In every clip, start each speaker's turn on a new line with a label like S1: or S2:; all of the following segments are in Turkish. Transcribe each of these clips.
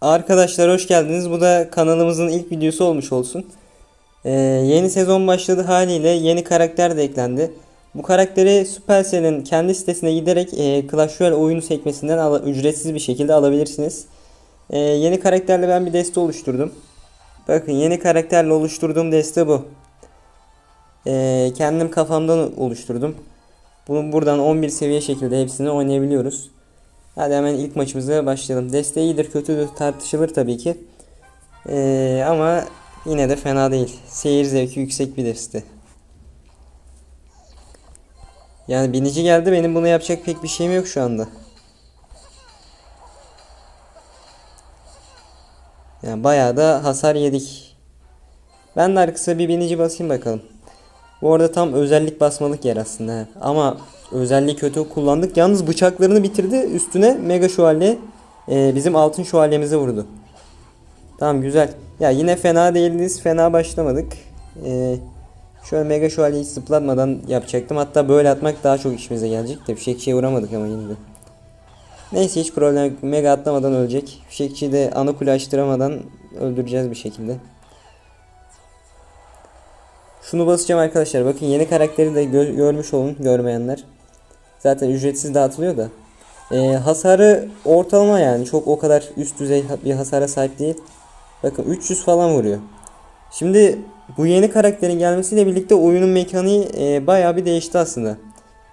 S1: Arkadaşlar hoş geldiniz. Bu da kanalımızın ilk videosu olmuş olsun. Ee, yeni sezon başladı haliyle yeni karakter de eklendi. Bu karakteri Supercell'in kendi sitesine giderek e, Clash Royale oyunu sekmesinden ala- ücretsiz bir şekilde alabilirsiniz. Ee, yeni karakterle ben bir deste oluşturdum. Bakın yeni karakterle oluşturduğum deste bu. Ee, kendim kafamdan oluşturdum. Bunu buradan 11 seviye şekilde hepsini oynayabiliyoruz. Hadi hemen ilk maçımıza başlayalım. Deste iyidir kötüdür tartışılır tabii ki. Ee, ama yine de fena değil. Seyir zevki yüksek bir deste. Yani binici geldi benim bunu yapacak pek bir şeyim yok şu anda. Yani bayağı da hasar yedik. Ben de kısa bir binici basayım bakalım. Bu arada tam özellik basmalık yer aslında. Ama özelliği kötü kullandık. Yalnız bıçaklarını bitirdi. Üstüne mega şövalye e, bizim altın şövalyemize vurdu. Tamam güzel. Ya yine fena değiliz. Fena başlamadık. E, şöyle mega şövalyeyi zıplatmadan yapacaktım. Hatta böyle atmak daha çok işimize gelecek de fişekçiye vuramadık ama yine de. Neyse hiç problem. Mega atlamadan ölecek. Fişekçiyi de ana kule açtıramadan öldüreceğiz bir şekilde. Şunu basacağım arkadaşlar. Bakın yeni karakteri de gö- görmüş olun görmeyenler. Zaten ücretsiz dağıtılıyor da. Ee, hasarı ortalama yani. Çok o kadar üst düzey bir hasara sahip değil. Bakın 300 falan vuruyor. Şimdi bu yeni karakterin gelmesiyle birlikte oyunun mekaniği e, bayağı bir değişti aslında.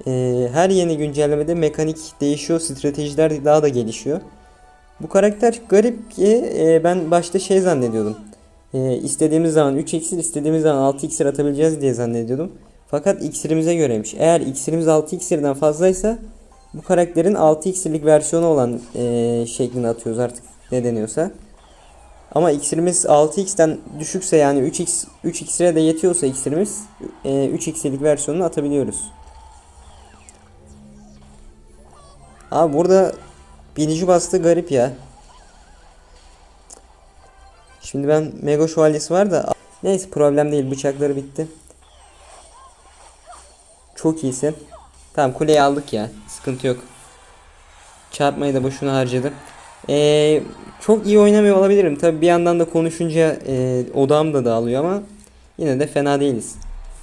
S1: E, her yeni güncellemede mekanik değişiyor, stratejiler daha da gelişiyor. Bu karakter garip ki e, ben başta şey zannediyordum. E, istediğimiz zaman 3 iksir, istediğimiz zaman 6 iksir atabileceğiz diye zannediyordum. Fakat iksirimize göreymiş. Eğer iksirimiz 6 iksirden fazlaysa bu karakterin 6 iksirlik versiyonu olan e, şeklini atıyoruz artık ne deniyorsa. Ama iksirimiz 6x'ten düşükse yani 3x 3 iksire de yetiyorsa iksirimiz e, 3 iksirlik versiyonunu atabiliyoruz. Abi burada binici bastı garip ya. Şimdi ben Mega Şövalyesi var da neyse problem değil bıçakları bitti. Çok iyisin. Tamam kuleyi aldık ya. Sıkıntı yok. Çarpmayı da boşuna harcadım. Ee, çok iyi oynamıyor olabilirim. Tabi bir yandan da konuşunca e, odağım da dağılıyor ama yine de fena değiliz.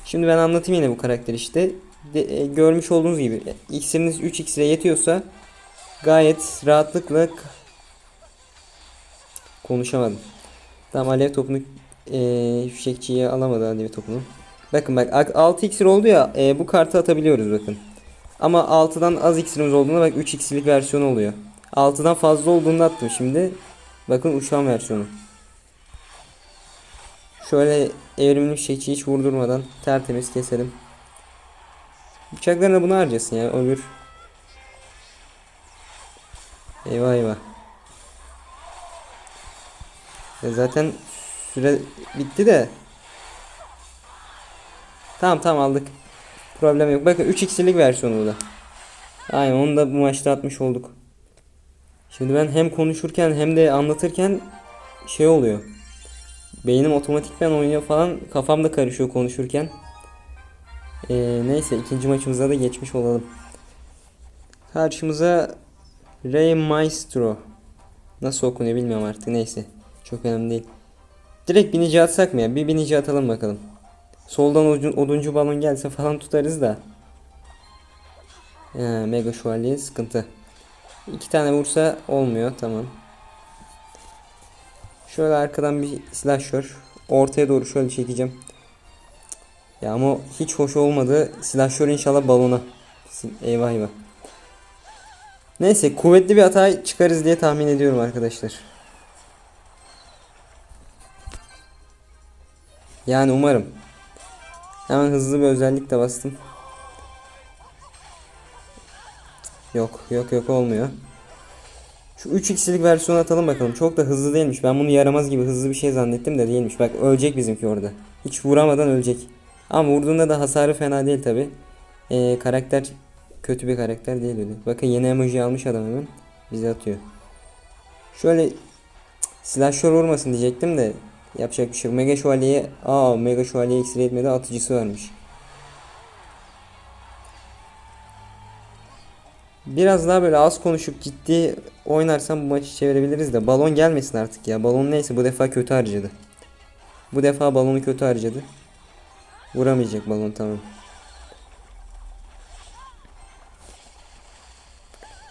S1: Şimdi ben anlatayım yine bu karakter işte. De- e, görmüş olduğunuz gibi iksiriniz 3 iksire yetiyorsa gayet rahatlıkla konuşamadım. Tamam alev topunu e, fişekçiye alamadı alev topunu. Bakın bak 6 iksir oldu ya e, bu kartı atabiliyoruz bakın. Ama 6'dan az iksirimiz olduğunda bak 3 iksirlik versiyonu oluyor. 6'dan fazla olduğunda attım şimdi. Bakın uçan versiyonu. Şöyle evrimli fişekçi hiç vurdurmadan tertemiz keselim. Bıçaklarına bunu harcasın ya öbür. Eyvah eyvah. Ya zaten süre bitti de. Tamam tamam aldık. Problem yok. Bakın 3 iksirlik versiyonu da. Aynen onu da bu maçta atmış olduk. Şimdi ben hem konuşurken hem de anlatırken şey oluyor. Beynim otomatikten oynuyor falan. Kafam da karışıyor konuşurken. Ee, neyse ikinci maçımıza da geçmiş olalım. Karşımıza Rey Maestro. Nasıl okunuyor bilmiyorum artık neyse. Çok önemli değil. Direkt binici atsak mı ya? Bir binici atalım bakalım. Soldan odun, oduncu balon gelse falan tutarız da. Ee, mega şövalye sıkıntı. İki tane vursa olmuyor tamam. Şöyle arkadan bir slasher. Ortaya doğru şöyle çekeceğim. Ya ama hiç hoş olmadı. Slasher inşallah balona. Eyvah eyvah. Neyse kuvvetli bir hata çıkarız diye tahmin ediyorum arkadaşlar. Yani umarım. Hemen hızlı bir özellik de bastım. Yok yok yok olmuyor. Şu 3x'lik versiyonu atalım bakalım. Çok da hızlı değilmiş. Ben bunu yaramaz gibi hızlı bir şey zannettim de değilmiş. Bak ölecek bizimki orada. Hiç vuramadan ölecek. Ama vurduğunda da hasarı fena değil tabi. Ee, karakter kötü bir karakter değil öyle. Bakın yeni emoji almış adam hemen. Bize atıyor. Şöyle slasher vurmasın diyecektim de yapacak bir şey yok. Mega şövalyeye aa mega şövalye iksir etmedi atıcısı varmış. Biraz daha böyle az konuşup ciddi oynarsam bu maçı çevirebiliriz de balon gelmesin artık ya. Balon neyse bu defa kötü harcadı. Bu defa balonu kötü harcadı. Vuramayacak balon tamam.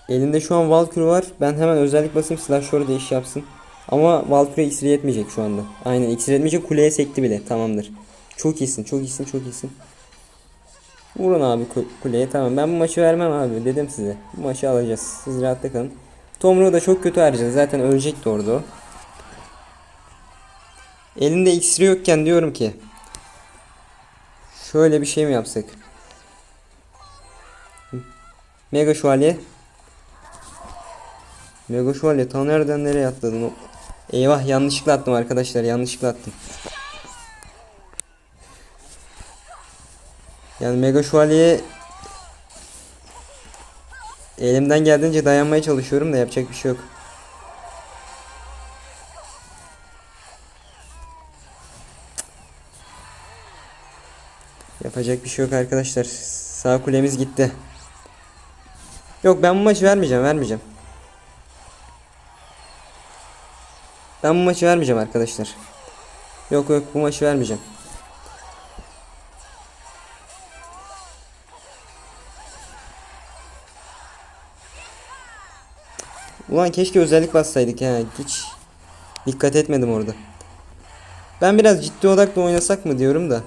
S1: Elinde şu an Valkyrie var. Ben hemen özellik basayım silahşörü de iş yapsın. Ama Valkyrie iksiri yetmeyecek şu anda. Aynen iksir yetmeyecek kuleye sekti bile. Tamamdır. Çok iyisin çok iyisin çok iyisin. Vurun abi ku- kuleye tamam. Ben bu maçı vermem abi dedim size. Bu maçı alacağız. Siz rahatta kalın. Tomru da çok kötü harcadı. Zaten ölecekti orada. Elinde iksiri yokken diyorum ki. Şöyle bir şey mi yapsak? Mega şövalye. Mega şövalye ta nereden nereye atladın? Eyvah yanlışlıkla attım arkadaşlar yanlışlıkla attım. Yani Mega Şövalye'ye elimden geldiğince dayanmaya çalışıyorum da yapacak bir şey yok. Yapacak bir şey yok arkadaşlar. Sağ kulemiz gitti. Yok ben bu maçı vermeyeceğim, vermeyeceğim. Ben bu maçı vermeyeceğim arkadaşlar. Yok yok bu maçı vermeyeceğim. Ulan keşke özellik bassaydık ya. Hiç dikkat etmedim orada. Ben biraz ciddi odakla oynasak mı diyorum da.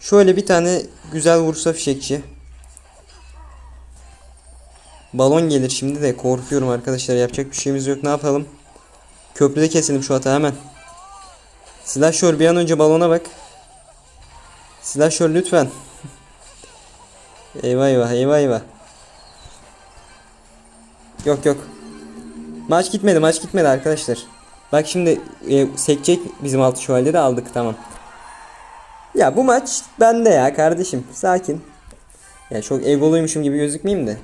S1: Şöyle bir tane güzel vursa fişekçi. Balon gelir şimdi de korkuyorum arkadaşlar. Yapacak bir şeyimiz yok. Ne yapalım? Köprüde keselim şu hata hemen. Silahşör bir an önce balona bak. Silahşör lütfen. eyvah eyvah eyvah eyvah. Yok yok. Maç gitmedi maç gitmedi arkadaşlar. Bak şimdi e, sekecek bizim altı şövalye de aldık tamam. Ya bu maç bende ya kardeşim sakin. Ya çok egoluymuşum gibi gözükmeyeyim de.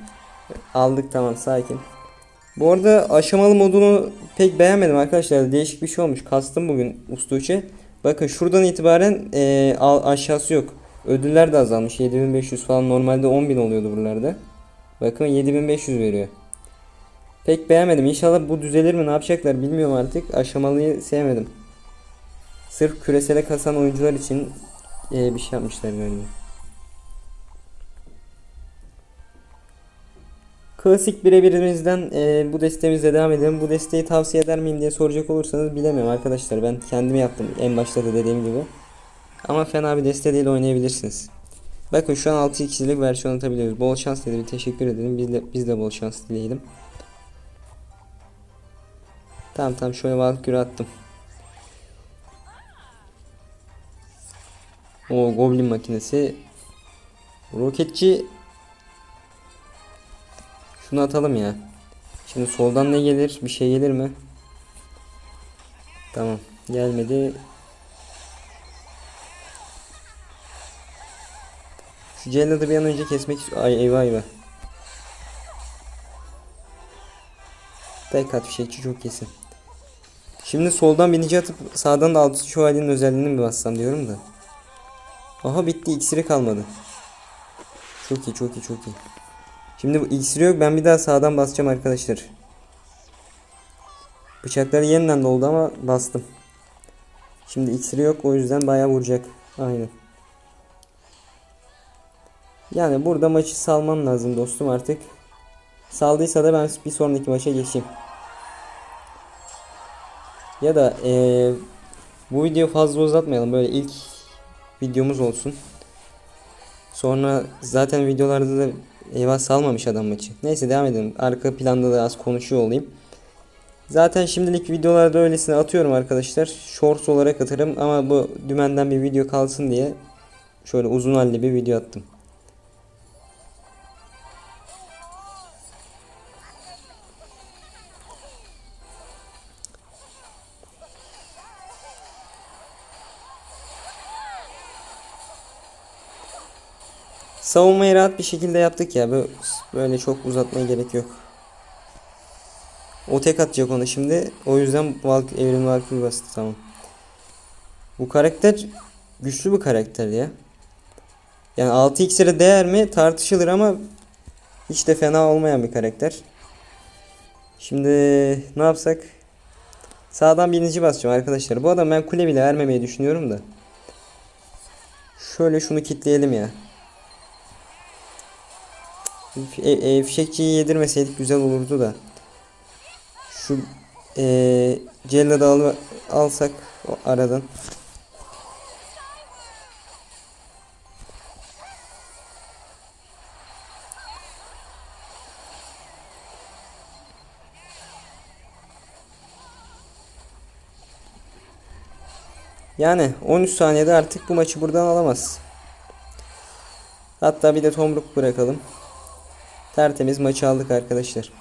S1: Aldık tamam sakin. Bu arada aşamalı modunu pek beğenmedim arkadaşlar. Değişik bir şey olmuş. Kastım bugün Ustuç'e. Bakın şuradan itibaren e, aşağısı yok. Ödüller de azalmış. 7500 falan normalde 10.000 oluyordu buralarda. Bakın 7500 veriyor. Pek beğenmedim. İnşallah bu düzelir mi ne yapacaklar bilmiyorum artık. Aşamalıyı sevmedim. Sırf küresele kasan oyuncular için e, bir şey yapmışlar galiba. Klasik birebirimizden e, bu desteğimizle devam edelim. Bu desteği tavsiye eder miyim diye soracak olursanız bilemiyorum arkadaşlar. Ben kendim yaptım en başta da dediğim gibi. Ama fena bir deste değil oynayabilirsiniz. Bakın şu an 6 2'lik versiyon atabiliyoruz. Bol şans dedim. Teşekkür ederim. Biz de, biz de bol şans dileyelim. Tamam tamam şöyle Valkyrie attım. O Goblin makinesi. Roketçi. Şunu atalım ya. Şimdi soldan ne gelir? Bir şey gelir mi? Tamam. Gelmedi. Şu celladı bir an önce kesmek istiyorum. Ay eyvah eyvah. Tek at fişekçi çok kesin. Şimdi soldan binici atıp sağdan da altı şövalyenin özelliğini mi bassam diyorum da. Aha bitti iksiri kalmadı. Çok iyi çok iyi çok iyi. Şimdi bu iksiri yok ben bir daha sağdan basacağım arkadaşlar. Bıçakları yeniden doldu ama bastım. Şimdi iksiri yok o yüzden bayağı vuracak. Aynen. Yani burada maçı salmam lazım dostum artık. Saldıysa da ben bir sonraki maça geçeyim. Ya da eee, bu video fazla uzatmayalım. Böyle ilk videomuz olsun. Sonra zaten videolarda da eyvah salmamış adam maçı. Neyse devam edelim. Arka planda da az konuşuyor olayım. Zaten şimdilik videolarda öylesine atıyorum arkadaşlar. Shorts olarak atarım ama bu dümenden bir video kalsın diye şöyle uzun halli bir video attım. Savunmayı rahat bir şekilde yaptık ya. Böyle, çok uzatmaya gerek yok. O tek atacak onu şimdi. O yüzden Valk Evrim Valkyrie bastı tamam. Bu karakter güçlü bir karakter ya. Yani 6 iksire değer mi tartışılır ama Hiç de fena olmayan bir karakter. Şimdi ne yapsak? Sağdan birinci basacağım arkadaşlar. Bu adam ben kule bile vermemeyi düşünüyorum da. Şöyle şunu kitleyelim ya. E, e, fişekçiyi yedirmeseydik güzel olurdu da. Şu e, Cellad'ı al, alsak o aradan. Yani 13 saniyede artık bu maçı buradan alamaz. Hatta bir de tomruk bırakalım. Tertemiz maçı aldık arkadaşlar.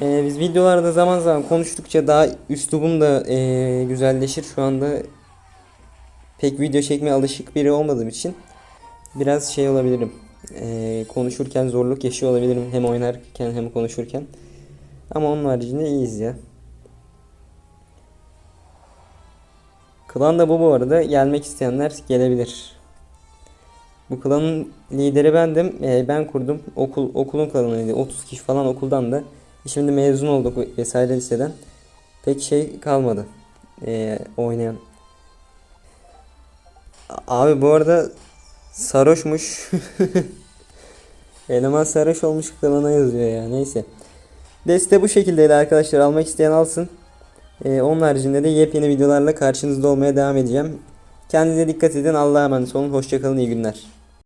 S1: Ee, biz videolarda zaman zaman konuştukça daha üslubum da ee, güzelleşir. Şu anda pek video çekmeye alışık biri olmadığım için biraz şey olabilirim. Ee, konuşurken zorluk yaşıyor olabilirim. Hem oynarken hem konuşurken. Ama onun haricinde iyiyiz ya. Klan da bu bu arada. Gelmek isteyenler gelebilir. Bu klanın lideri bendim. Ee, ben kurdum. Okul okulun klanıydı. 30 kişi falan okuldan da. Şimdi mezun olduk vesaire liseden. Pek şey kalmadı. Ee, oynayan. Abi bu arada sarhoşmuş. Eleman sarhoş olmuş klana yazıyor ya. Neyse. Deste bu şekildeydi arkadaşlar. Almak isteyen alsın. Ee, onun haricinde de yepyeni videolarla karşınızda olmaya devam edeceğim. Kendinize dikkat edin. Allah'a emanet olun. Hoşçakalın. iyi günler.